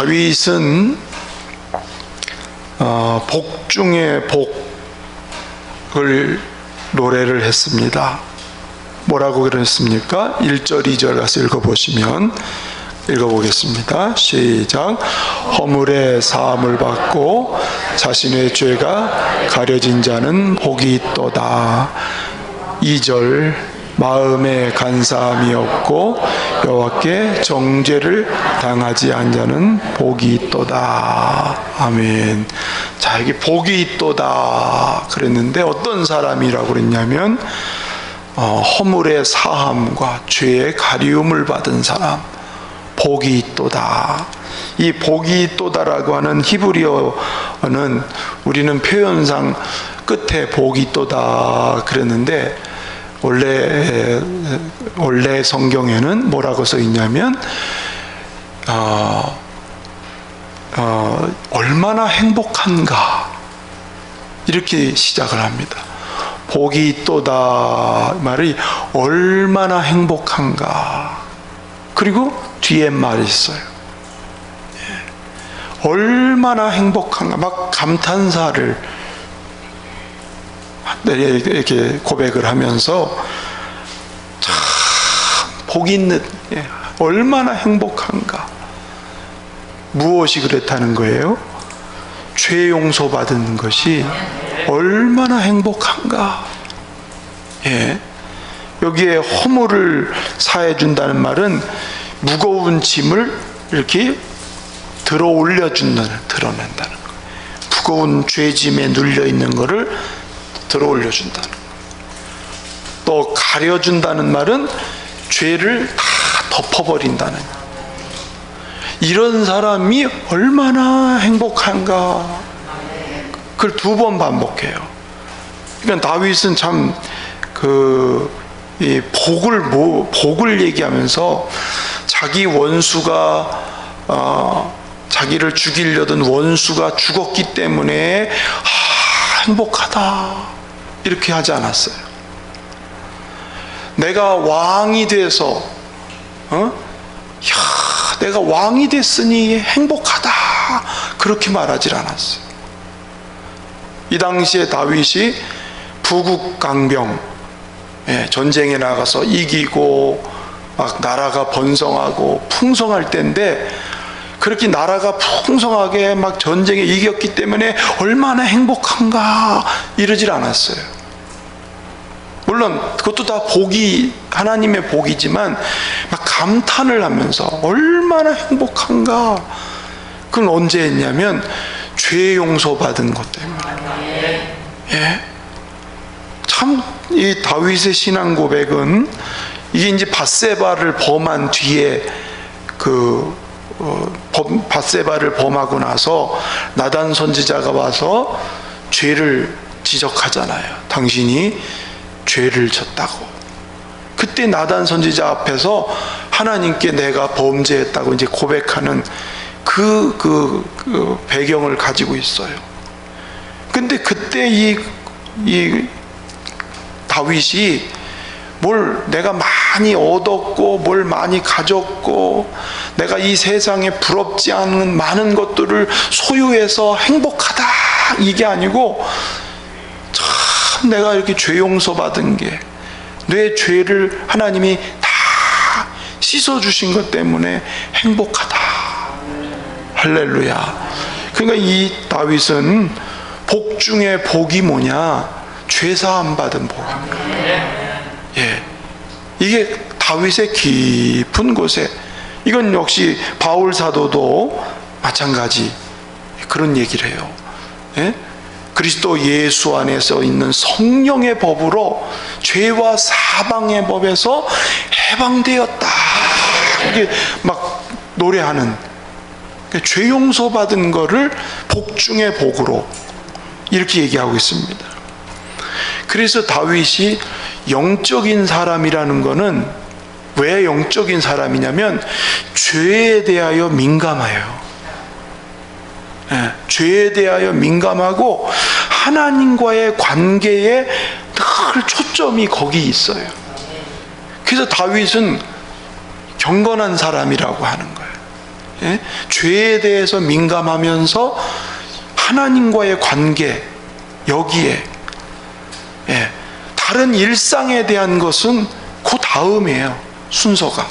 다윗은 어, 복 중에 복을 노래를 했습니다. 뭐라고 그랬습니까? 1절, 2절 가서 읽어보시면 읽어보겠습니다. 시작. 허물의 사함을 받고 자신의 죄가 가려진 자는 복이 있도다. 2절 마음에 간사함이 없고 여호와께 정죄를 당하지 않은 자는 복이 있도다. 아멘. 자, 여기 복이 있도다 그랬는데 어떤 사람이라고 그랬냐면 어, 허물의 사함과 죄의 가리움을 받은 사람 복이 있도다. 이 복이 있도다라고 하는 히브리어는 우리는 표현상 끝에 복이 있도다 그랬는데 원래 원래 성경에는 뭐라고 써 있냐면 어, 어, 얼마나 행복한가 이렇게 시작을 합니다. 복이 있도다 말이 얼마나 행복한가 그리고 뒤에 말이 있어요. 예. 얼마나 행복한가 막 감탄사를 이렇게 고백을 하면서 참 복 있는 예, 얼마나 행복한가 무엇이 그렇다는 거예요? 죄 용서 받은 것이 얼마나 행복한가 예. 여기에 허물을 사해 준다는 말은 무거운 짐을 이렇게 들어 올려 준다는 드러낸다는 거. 무거운 죄짐에 눌려 있는 것을 들어 올려 준다는 거. 또 가려 준다는 말은 죄를 다 덮어 버린다는 거. 이런 사람이 얼마나 행복한가. 그걸 두 번 반복해요. 그러니까 다윗은 참그 이 복을 뭐 복을 얘기하면서 자기 원수가 어, 자기를 죽이려던 원수가 죽었기 때문에 아, 행복하다 이렇게 하지 않았어요. 내가 왕이 돼서 어? 야, 내가 왕이 됐으니 행복하다 그렇게 말하지 않았어요. 이 당시에 다윗이 부국 강병 예, 전쟁에 나가서 이기고 막 나라가 번성하고 풍성할 때인데 그렇게 나라가 풍성하게 막 전쟁에 이겼기 때문에 얼마나 행복한가 이러질 않았어요. 물론 그것도 다 복이 하나님의 복이지만 막 감탄을 하면서 얼마나 행복한가 그건 언제 했냐면 죄 용서 받은 것 때문에 예. 참 이 다윗의 신앙 고백은 이게 이제 바세바를 범한 뒤에 그 바세바를 범하고 나서 나단 선지자가 와서 죄를 지적하잖아요. 당신이 죄를 졌다고. 그때 나단 선지자 앞에서 하나님께 내가 범죄했다고 이제 고백하는 그, 그, 그 배경을 가지고 있어요. 근데 그때 이, 이 다윗이 뭘 내가 많이 얻었고 뭘 많이 가졌고 내가 이 세상에 부럽지 않은 많은 것들을 소유해서 행복하다. 이게 아니고 참 내가 이렇게 죄 용서 받은 게 내 죄를 하나님이 다 씻어 주신 것 때문에 행복하다. 할렐루야. 그러니까 이 다윗은 복 중에 복이 뭐냐? 죄 사함 받은 복입니다. 예. 이게 다윗의 깊은 곳에 이건 역시 바울 사도도 마찬가지 그런 얘기를 해요. 예? 그리스도 예수 안에서 있는 성령의 법으로 죄와 사방의 법에서 해방되었다. 이게 막 노래하는 그러니까 죄 용서 받은 거를 복 중의 복으로 이렇게 얘기하고 있습니다. 그래서 다윗이 영적인 사람이라는 것은 왜 영적인 사람이냐면 죄에 대하여 민감해요. 네, 죄에 대하여 민감하고 하나님과의 관계에 늘 초점이 거기 있어요. 그래서 다윗은 경건한 사람이라고 하는 거예요. 예? 죄에 대해서 민감하면서 하나님과의 관계 여기에 예, 다른 일상에 대한 것은 그 다음이에요 순서가.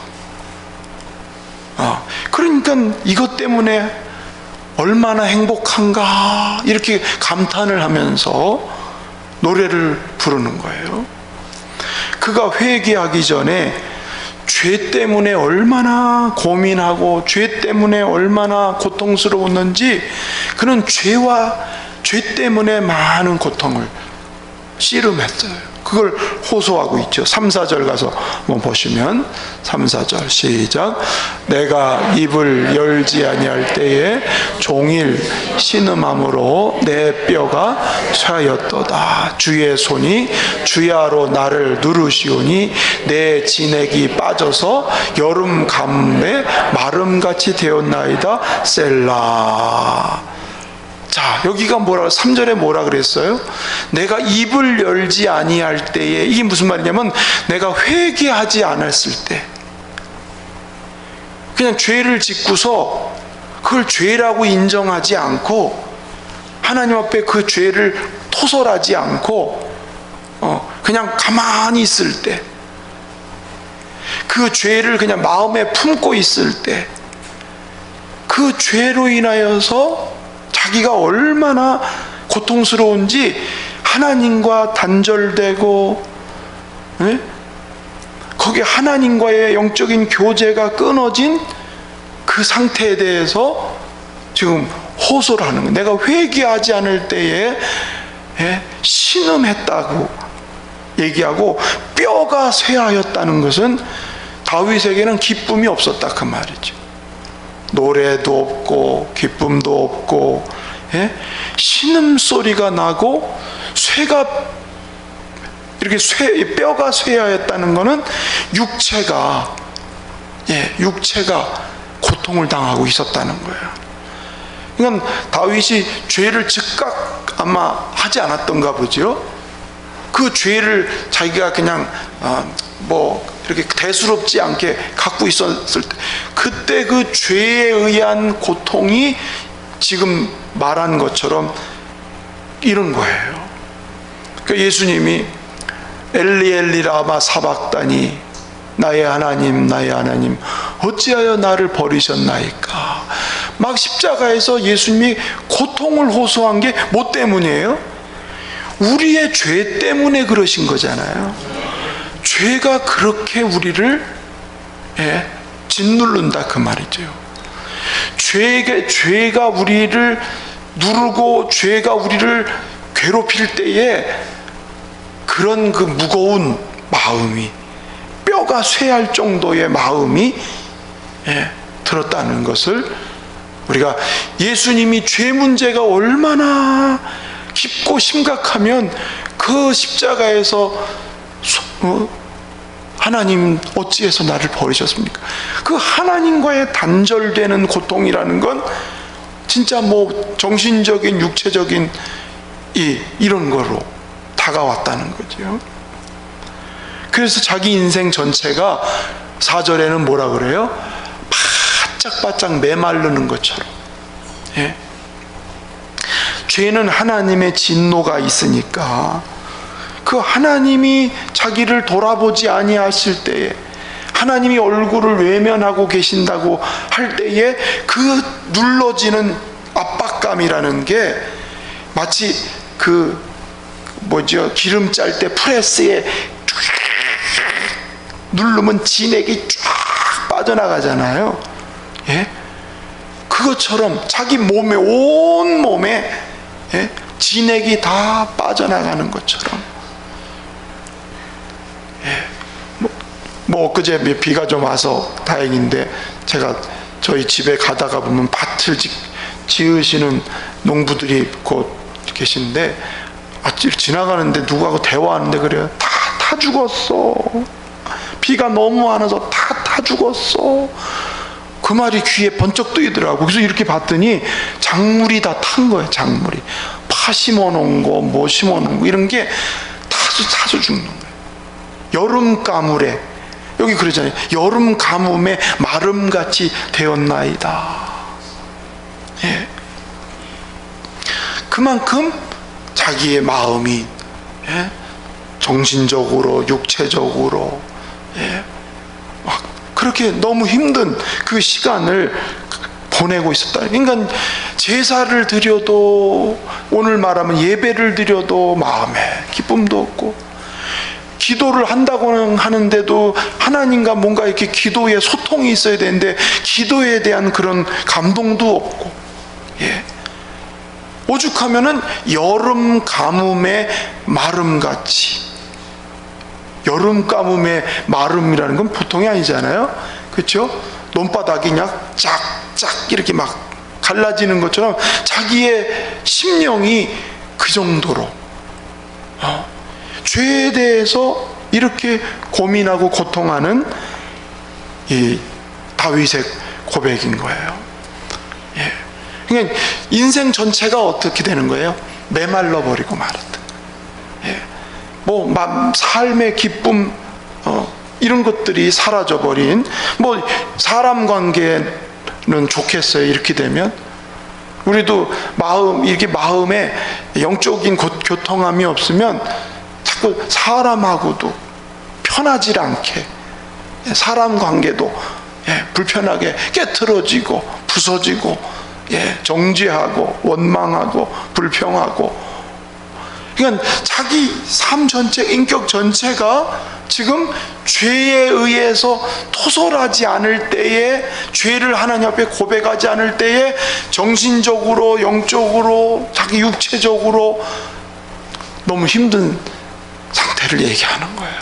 어, 그러니까 이것 때문에 얼마나 행복한가 이렇게 감탄을 하면서 노래를 부르는 거예요. 그가 회개하기 전에 죄 때문에 얼마나 고민하고 죄 때문에 얼마나 고통스러웠는지 그는 죄와 죄 때문에 많은 고통을 씨름했어요. 그걸 호소하고 있죠. 3, 4절 가서 한번 보시면 3, 4절 시작. 내가 입을 열지 아니할 때에 종일 신음함으로 내 뼈가 차였도다. 주의 손이 주야로 나를 누르시오니 내 진액이 빠져서 여름 감에 마름같이 되었나이다. 셀라 자, 여기가 뭐라 3절에 뭐라 그랬어요? 내가 입을 열지 아니할 때에 이게 무슨 말이냐면 내가 회개하지 않았을 때. 그냥 죄를 짓고서 그걸 죄라고 인정하지 않고 하나님 앞에 그 죄를 토설하지 않고 어, 그냥 가만히 있을 때. 그 죄를 그냥 마음에 품고 있을 때. 그 죄로 인하여서 자기가 얼마나 고통스러운지 하나님과 단절되고 예? 거기 하나님과의 영적인 교제가 끊어진 그 상태에 대해서 지금 호소를 하는 거예요. 내가 회개하지 않을 때에 예? 신음했다고 얘기하고 뼈가 쇠하였다는 것은 다윗에게는 기쁨이 없었다 그 말이죠. 노래도 없고 기쁨도 없고 예? 신음 소리가 나고 쇠가 이렇게 쇠 뼈가 쇠하였다는 것은 육체가 예, 육체가 고통을 당하고 있었다는 거예요. 그러니까 다윗이 죄를 즉각 아마 하지 않았던가 보죠. 그 죄를 자기가 그냥 어, 뭐 이렇게 대수롭지 않게 갖고 있었을 때 그때 그 죄에 의한 고통이 지금 말한 것처럼 이런 거예요. 그러니까 예수님이 엘리 엘리 라마 사박다니 나의 하나님 나의 하나님 어찌하여 나를 버리셨나이까 막 십자가에서 예수님이 고통을 호소한 게 뭐 때문이에요? 우리의 죄 때문에 그러신 거잖아요. 죄가 그렇게 우리를 예, 짓누른다 그 말이죠. 죄가 죄가 우리를 누르고 죄가 우리를 괴롭힐 때에 그런 그 무거운 마음이 뼈가 쇠할 정도의 마음이 예, 들었다는 것을 우리가 예수님이 죄 문제가 얼마나 깊고 심각하면 그 십자가에서 어? 하나님 어찌해서 나를 버리셨습니까? 그 하나님과의 단절되는 고통이라는 건 진짜 뭐 정신적인 육체적인 이 이런 거로 다가왔다는 거죠. 그래서 자기 인생 전체가 사절에는 뭐라 그래요? 바짝바짝 메마르는 것처럼. 예? 죄는 하나님의 진노가 있으니까 그 하나님이 자기를 돌아보지 아니하실 때에 하나님이 얼굴을 외면하고 계신다고 할 때에 그 눌러지는 압박감이라는 게 마치 그 뭐죠 기름 짤 때 프레스에 누르면 진액이 쫙 빠져나가잖아요. 예? 그것처럼 자기 몸에 온 몸에 예? 진액이 다 빠져나가는 것처럼 뭐 엊그제 비가 좀 와서 다행인데 제가 저희 집에 가다가 보면 밭을 지, 지으시는 농부들이 곧 계신데 아, 지나가는데 누구하고 대화하는데 그래요. 다타 죽었어. 비가 너무 많아서 다타 죽었어. 그 말이 귀에 번쩍 뜨이더라고. 그래서 이렇게 봤더니 작물이 다 탄 거예요 작물이. 파 심어 놓은 거뭐 심어 놓은 거 이런 게 타서 타서 죽는 거예요. 여름 가물에 여기 그러잖아요. 여름 가뭄에 마름같이 되었나이다. 예. 그만큼 자기의 마음이 예? 정신적으로 육체적으로 예? 막 그렇게 너무 힘든 그 시간을 보내고 있었다. 그러니까 제사를 드려도 오늘 말하면 예배를 드려도 마음에 기쁨도 없고 기도를 한다고는 하는데도 하나님과 뭔가 이렇게 기도에 소통이 있어야 되는데 기도에 대한 그런 감동도 없고 예. 오죽하면은 여름 가뭄의 마름같이 여름 가뭄의 마름이라는 건 보통이 아니잖아요. 그렇죠? 논바닥이 그냥 쫙쫙 이렇게 막 갈라지는 것처럼 자기의 심령이 그 정도로 어, 죄에 대해서 이렇게 고민하고 고통하는 이 다윗의 고백인 거예요. 예. 그러니까 인생 전체가 어떻게 되는 거예요? 메말라 버리고 말았다. 예. 뭐 마- 삶의 기쁨 어, 이런 것들이 사라져 버린 뭐 사람 관계는 좋겠어요. 이렇게 되면 우리도 마음 이렇게 마음에 영적인 고- 교통함이 없으면 자꾸 사람하고도 편하지 않게 예, 사람 관계도 예, 불편하게 깨트러지고 부서지고 예, 정죄하고 원망하고 불평하고. 그러니까 자기 삶 전체 인격 전체가 지금 죄에 의해서 토설하지 않을 때에 죄를 하나님 앞에 고백하지 않을 때에 정신적으로 영적으로 자기 육체적으로 너무 힘든 상태를 얘기하는 거예요.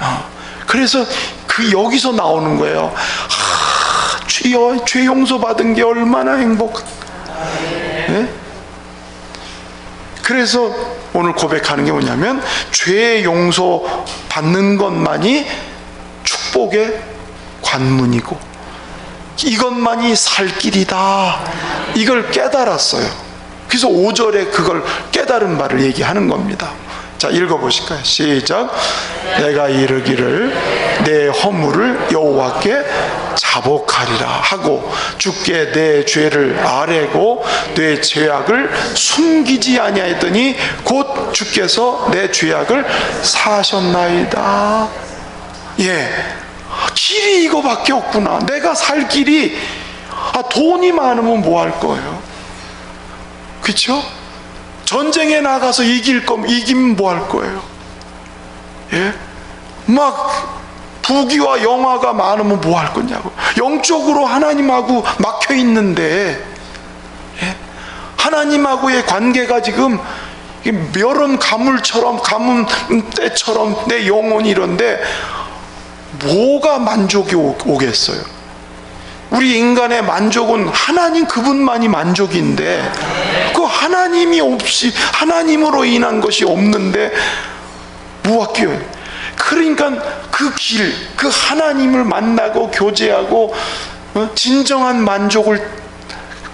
어, 그래서 그 여기서 나오는 거예요. 아, 주여 죄 용서 받은 게 얼마나 행복. 예? 그래서 오늘 고백하는 게 뭐냐면 죄 용서 받는 것만이 축복의 관문이고 이것만이 살 길이다. 이걸 깨달았어요. 그래서 5절에 그걸 깨달은 바를 얘기하는 겁니다. 자, 읽어보실까요? 시작. 내가 이르기를 내 허물을 여호와께 자복하리라 하고 주께 내 죄를 아뢰고 내 죄악을 숨기지 아니하였더니 곧 주께서 내 죄악을 사하셨나이다. 예. 길이 이거밖에 없구나. 내가 살 길이 아 돈이 많으면 뭐 할 거예요? 그렇죠? 전쟁에 나가서 이길 거면 이기면 뭐 할 거예요? 예? 막 부귀와 영화가 많으면 뭐 할 거냐고. 영적으로 하나님하고 막혀 있는데 예? 하나님하고의 관계가 지금 이 여름 가물처럼 가뭄 때처럼 내 영혼이 이런데 뭐가 만족이 오- 오겠어요? 우리 인간의 만족은 하나님 그분만이 만족인데 그 하나님이 없이 하나님으로 인한 것이 없는데 끼어요? 그러니까 그 길, 그 하나님을 만나고 교제하고 어? 진정한 만족을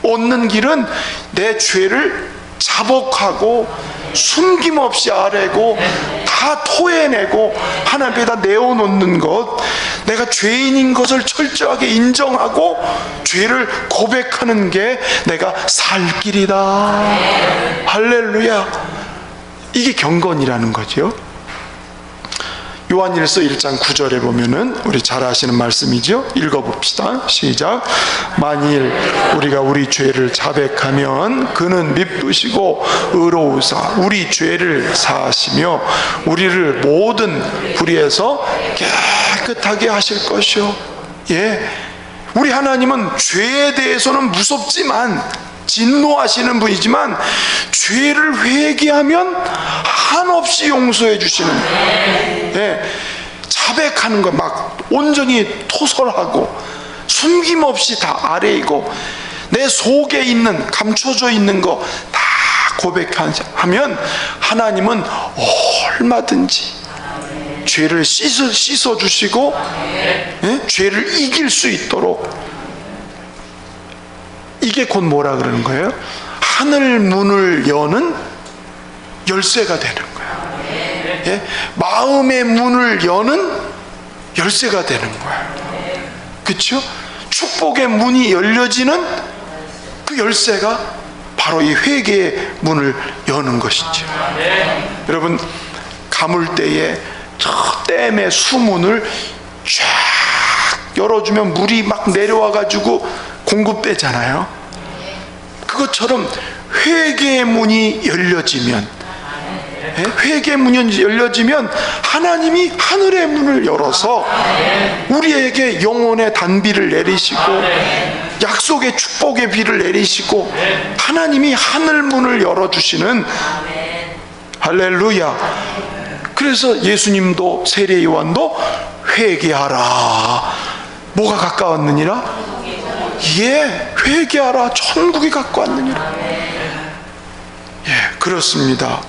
얻는 길은 내 죄를 자복하고 숨김없이 아뢰고 다 토해내고 하나님 앞에다 내어놓는 것 내가 죄인인 것을 철저하게 인정하고 죄를 고백하는 게 내가 살 길이다. 할렐루야. 이게 경건이라는 거죠 요한일서 1장 9절에 보면은 우리 잘 아시는 말씀이죠. 읽어봅시다. 시작. 만일 우리가 우리 죄를 자백하면 그는 밉으시고 의로우사 우리 죄를 사하시며 우리를 모든 불의에서 깨끗하게 하실 것이요. 예. 우리 하나님은 죄에 대해서는 무섭지만 진노하시는 분이지만 죄를 회개하면 한없이 용서해 주시는 예, 자백하는 거 막 온전히 토설하고 숨김없이 다 아래이고 내 속에 있는 감춰져 있는 거 다 고백하면 하나님은 얼마든지 죄를 씻어, 씻어 주시고 예? 죄를 이길 수 있도록 이게 곧 뭐라 그러는 거예요? 하늘 문을 여는 열쇠가 되는 거예요. 예? 마음의 문을 여는 열쇠가 되는 거예요. 그렇죠? 축복의 문이 열려지는 그 열쇠가 바로 이 회개의 문을 여는 것이죠. 여러분 가물대에 저 댐의 수문을 쫙 열어주면 물이 막 내려와 가지고 공급되잖아요. 그것처럼 회개의 문이 열려지면 예? 회개의 문이 열려지면 하나님이 하늘의 문을 열어서 우리에게 영혼의 단비를 내리시고 약속의 축복의 비를 내리시고 하나님이 하늘 문을 열어 주시는 할렐루야 그래서 예수님도 세례 요한도 회개하라 뭐가 가까웠느니라 예 회개하라 천국이 가까웠느니라 예 그렇습니다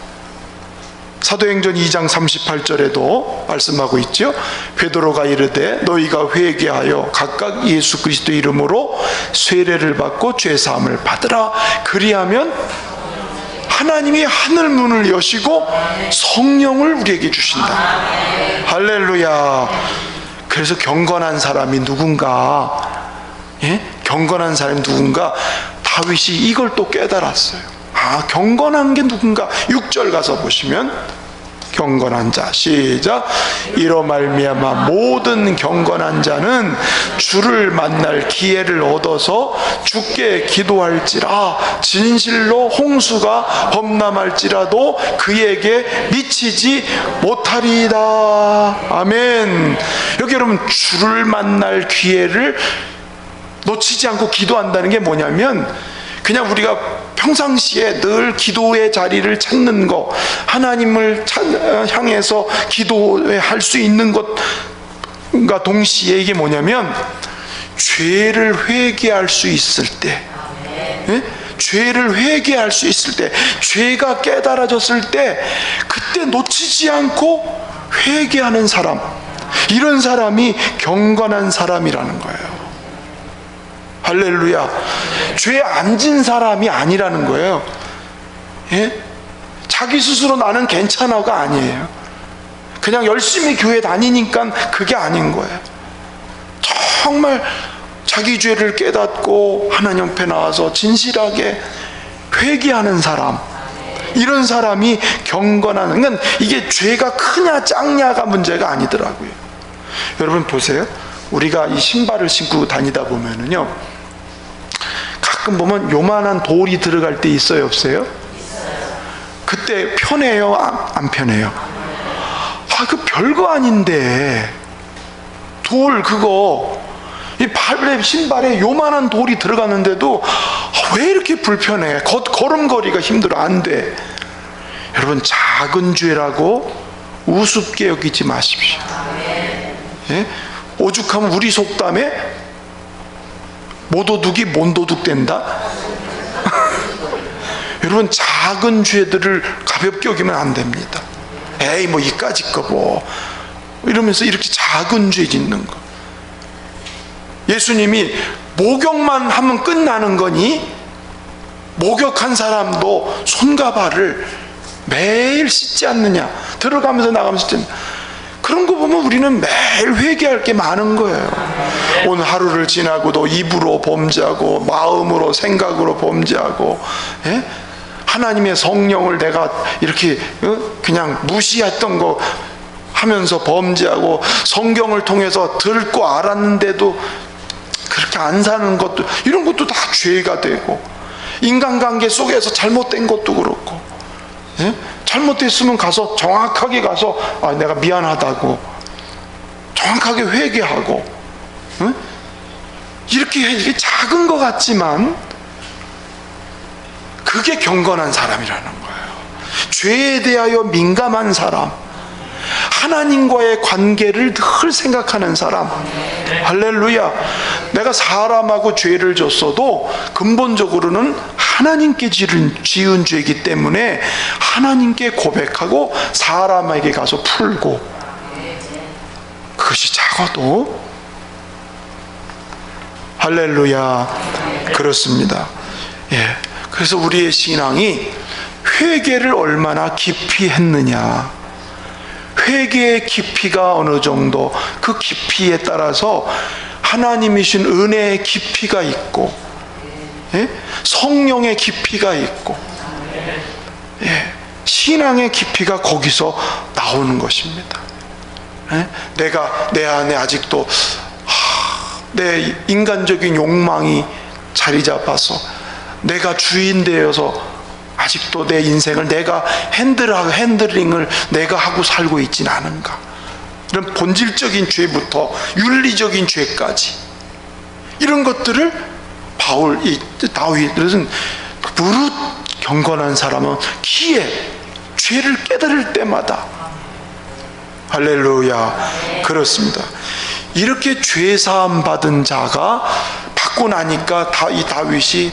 사도행전 2장 38절에도 말씀하고 있죠. 베드로가 이르되 너희가 회개하여 각각 예수 그리스도 이름으로 세례를 받고 죄 사함을 받으라. 그리하면 하나님이 하늘 문을 여시고 성령을 우리에게 주신다. 할렐루야. 그래서 경건한 사람이 누군가 예? 경건한 사람이 누군가 다윗이 이걸 또 깨달았어요. 아, 경건한 게 누군가? 6절 가서 보시면 경건한 자 시작 이로 말미암아 모든 경건한 자는 주를 만날 기회를 얻어서 주께 기도할지라 진실로 홍수가 험남할지라도 그에게 미치지 못하리이다 아멘 여기 여러분 주를 만날 기회를 놓치지 않고 기도한다는 게 뭐냐면 그냥 우리가 평상시에 늘 기도의 자리를 찾는 것, 하나님을 향해서 기도할 수 있는 것과 동시에 이게 뭐냐면 죄를 회개할 수 있을 때, 예? 죄를 회개할 수 있을 때, 죄가 깨달아졌을 때, 그때 놓치지 않고 회개하는 사람, 이런 사람이 경건한 사람이라는 거예요. 할렐루야. 죄안진 사람이 아니라는 거예요. 예? 자기 스스로 나는 괜찮아가 아니에요. 그냥 열심히 교회 다니니까 그게 아닌 거예요. 정말 자기 죄를 깨닫고 하나님 앞에 나와서 진실하게 회개하는 사람. 이런 사람이 경건한, 그러니까 이게 죄가 크냐 작냐가 문제가 아니더라고요. 여러분 보세요. 우리가 이 신발을 신고 다니다 보면은요, 가끔 보면 요만한 돌이 들어갈 때 있어요, 없어요? 그때 편해요, 안, 안 편해요? 아, 그 별거 아닌데. 돌, 그거. 이 발에, 신발에 요만한 돌이 들어갔는데도 아, 왜 이렇게 불편해? 걷, 걸음걸이가 힘들어. 안 돼. 여러분, 작은 죄라고 우습게 여기지 마십시오. 예? 오죽하면 우리 속담에 모도둑이 몬도둑 된다? 여러분 작은 죄들을 가볍게 여기면 안 됩니다. 에이 뭐 이까짓 거뭐 이러면서 이렇게 작은 죄 짓는 거. 예수님이 목욕만 하면 끝나는 거니 목욕한 사람도 손과 발을 매일 씻지 않느냐 들어가면서 나가면서 씻지 않느냐. 그런 거 보면 우리는 매일 회개할 게 많은 거예요. 오늘 하루를 지나고도 입으로 범죄하고 마음으로 생각으로 범죄하고 예? 하나님의 성령을 내가 이렇게 어? 그냥 무시했던 거 하면서 범죄하고 성경을 통해서 듣고 알았는데도 그렇게 안 사는 것도 이런 것도 다 죄가 되고 인간관계 속에서 잘못된 것도 그렇고 예? 잘못됐으면 가서 정확하게 가서 아, 내가 미안하다고 정확하게 회개하고 응? 이렇게 이게 작은 것 같지만 그게 경건한 사람이라는 거예요. 죄에 대하여 민감한 사람, 하나님과의 관계를 늘 생각하는 사람. 할렐루야. 내가 사람하고 죄를 졌어도 근본적으로는 하나님께 지은, 지은 죄이기 때문에 하나님께 고백하고 사람에게 가서 풀고 그것이 작아도 할렐루야. 그렇습니다. 예. 그래서 우리의 신앙이 회개를 얼마나 깊이 했느냐. 회개의 깊이가 어느 정도 그 깊이에 따라서 하나님이신 은혜의 깊이가 있고 예? 성령의 깊이가 있고 예, 신앙의 깊이가 거기서 나오는 것입니다. 예? 내가 내 안에 아직도 하, 내 인간적인 욕망이 자리 잡아서 내가 주인 되어서 아직도 내 인생을 내가 핸들하고 핸들링을 내가 하고 살고 있진 않은가? 이런 본질적인 죄부터 윤리적인 죄까지 이런 것들을 바울 이 다윗은 무릇 경건한 사람은 기에 죄를 깨달을 때마다 할렐루야 그렇습니다. 이렇게 죄 사함 받은 자가 받고 나니까 다 이 다윗이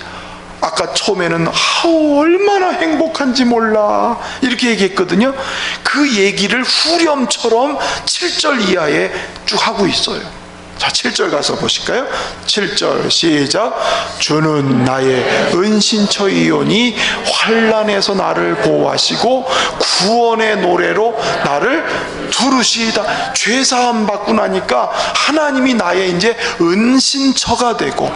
아까 처음에는 아우 얼마나 행복한지 몰라 이렇게 얘기했거든요. 그 얘기를 후렴처럼 7절 이하에 쭉 하고 있어요. 자, 7절 가서 보실까요? 7절 시작. 주는 나의 은신처이오니 환란에서 나를 보호하시고 구원의 노래로 나를 두르시다. 죄 사함 받고 나니까 하나님이 나의 이제 은신처가 되고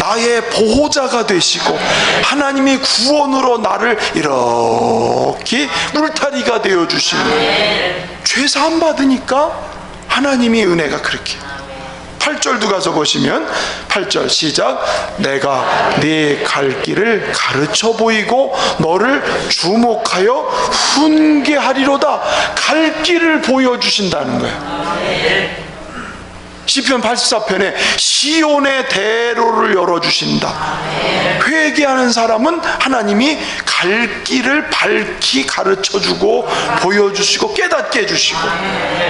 나의 보호자가 되시고 하나님이 구원으로 나를 이렇게 물타리가 되어 주시는 죄 사함 받으니까 하나님이 은혜가 그렇게 8절도 가서 보시면 8절 시작. 내가 네 갈 길을 가르쳐 보이고 너를 주목하여 훈계하리로다. 갈 길을 보여주신다는 거예요. 시편 84편에 시온의 대로를 열어주신다. 회개하는 사람은 하나님이 갈 길을 밝히 가르쳐주고 보여주시고 깨닫게 해주시고.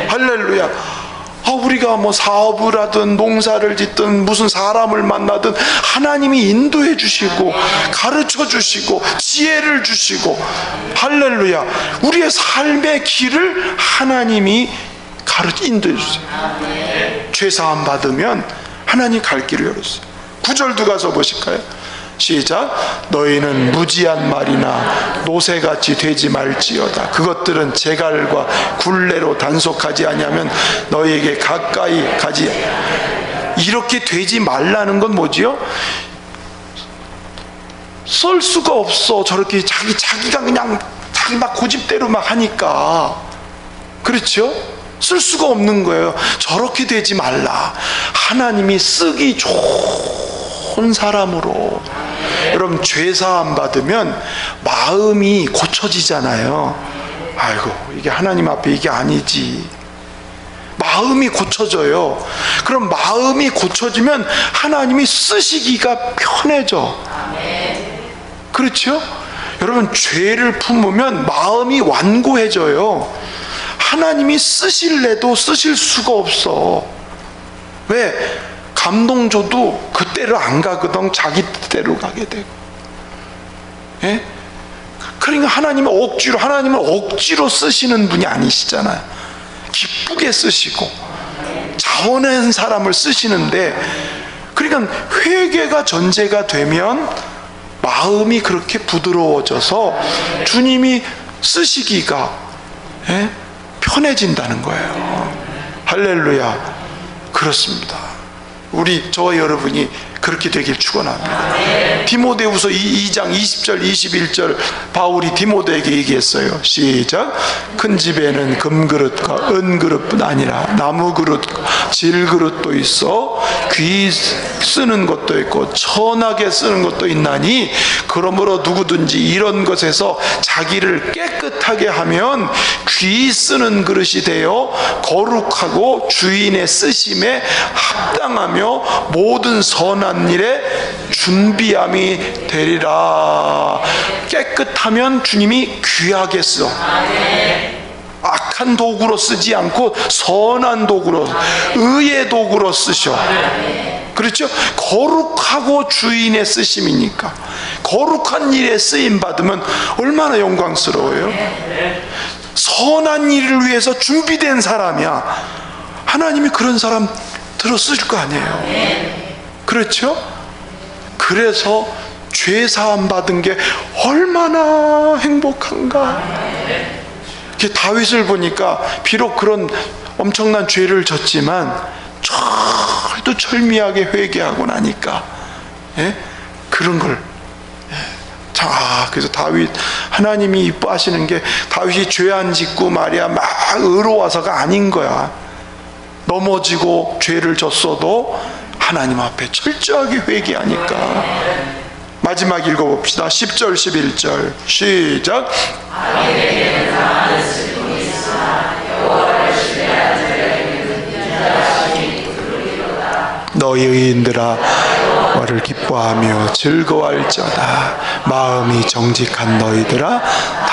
할렐루야 아, 우리가 뭐 사업을 하든 농사를 짓든 무슨 사람을 만나든 하나님이 인도해 주시고 가르쳐 주시고 지혜를 주시고 할렐루야. 우리의 삶의 길을 하나님이 가르쳐 인도해 주세요. 죄 사함 받으면 하나님 갈 길을 열었어요. 구절도 가서 보실까요? 시작. 너희는 무지한 말이나 노새같이 되지 말지어다. 그것들은 제갈과 굴레로 단속하지 아니하면 너희에게 가까이 가지 이렇게 되지 말라는 건 뭐지요? 쏠 수가 없어. 저렇게 자기 자기가 그냥 자기 막 고집대로 막 하니까. 그렇죠? 쓸 수가 없는 거예요. 저렇게 되지 말라. 하나님이 쓰기 좋은 사람으로 여러분 죄사함 받으면 마음이 고쳐지잖아요. 아이고 이게 하나님 앞에 이게 아니지. 마음이 고쳐져요. 그럼 마음이 고쳐지면 하나님이 쓰시기가 편해져. 그렇죠? 여러분 죄를 품으면 마음이 완고해져요. 하나님이 쓰실래도 쓰실 수가 없어. 왜? 감동 줘도 그때를 안 가거든. 자기 뜻대로 가게 되고. 예? 그러니까 하나님은 억지로 하나님은 억지로 쓰시는 분이 아니시잖아요. 기쁘게 쓰시고 자원한 사람을 쓰시는데 그러니까 회개가 전제가 되면 마음이 그렇게 부드러워져서 주님이 쓰시기가 예? 편해진다는 거예요. 할렐루야. 그렇습니다 우리 저와 여러분이 그렇게 되길 축원합니다. 디모데후서 2장 20절 21절 바울이 디모데에게 얘기했어요. 시작. 큰 집에는 금그릇과 은그릇뿐 아니라 나무그릇, 질그릇도 있어 귀 쓰는 것도 있고 천하게 쓰는 것도 있나니 그러므로 누구든지 이런 것에서 자기를 깨끗하게 하면 귀 쓰는 그릇이 되어 거룩하고 주인의 쓰심에 합당하며 모든 선한 일에 준비함이 되리라. 깨끗하면 주님이 귀하게 써. 악한 도구로 쓰지 않고 선한 도구로, 의의 도구로 쓰셔. 그렇죠? 거룩하고 주인의 쓰심이니까. 거룩한 일에 쓰임 받으면 얼마나 영광스러워요? 선한 일을 위해서 준비된 사람이야. 하나님이 그런 사람 들어 쓰실 거 아니에요. 그렇죠? 그래서 죄 사함 받은 게 얼마나 행복한가. 그 다윗을 보니까 비록 그런 엄청난 죄를 졌지만 절도 철미하게 회개하고 나니까 예? 그런 걸 예. 자, 아, 그래서 다윗 하나님이 이뻐하시는 게 다윗이 죄 안 짓고 말이야 막 의로워서가 아닌 거야. 넘어지고 죄를 졌어도 하나님 앞에 철저하게 회개하니까. 마지막 읽어봅시다. 10절, 11절. 시작. 너희 의인들아 너를 기뻐하며 즐거워할지어다 마음이 정직한 너희들아 다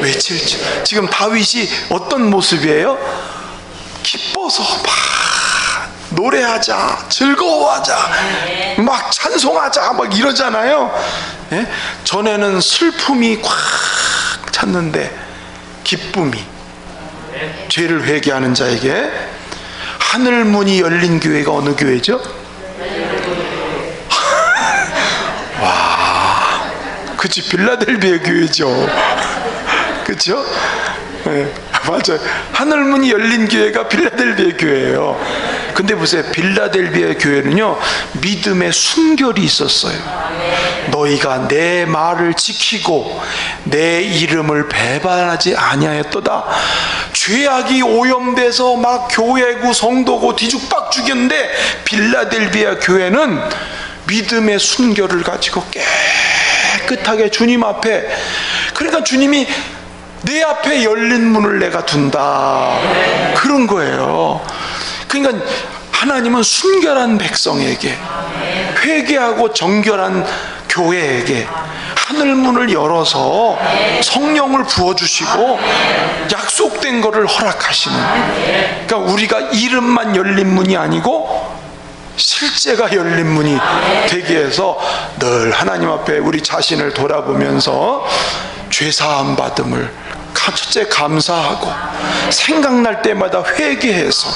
외칠지 지금 다윗이 어떤 모습이에요? 기뻐서 막 노래하자 즐거워하자 막 찬송하자 막 이러잖아요 예? 전에는 슬픔이 꽉 찼는데 기쁨이 죄를 회개하는 자에게 하늘 문이 열린 교회가 어느 교회죠? 와, 그치 빌라델비아 교회죠. 그렇죠? 네, 맞아요. 하늘 문이 열린 교회가 빌라델비아 교회예요. 근데 보세요, 빌라델비아 교회는요 믿음의 순결이 있었어요. 너희가 내 말을 지키고 내 이름을 배반하지 아니하였도다. 죄악이 오염돼서 막 교회고 성도고 뒤죽박죽인데 빌라델비아 교회는 믿음의 순결을 가지고 깨끗하게 주님 앞에 그러니까 주님이 내 앞에 열린 문을 내가 둔다 그런 거예요. 그러니까 하나님은 순결한 백성에게 회개하고 정결한 교회에게 하늘 문을 열어서 성령을 부어 주시고 약속된 것을 허락하시는 그러니까 우리가 이름만 열린 문이 아니고 실제가 열린 문이 되게 해서 늘 하나님 앞에 우리 자신을 돌아보면서 죄사함 받음을 첫째 감사하고 생각날 때마다 회개해서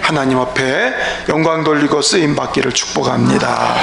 하나님 앞에 영광 돌리고 쓰임 받기를 축복합니다.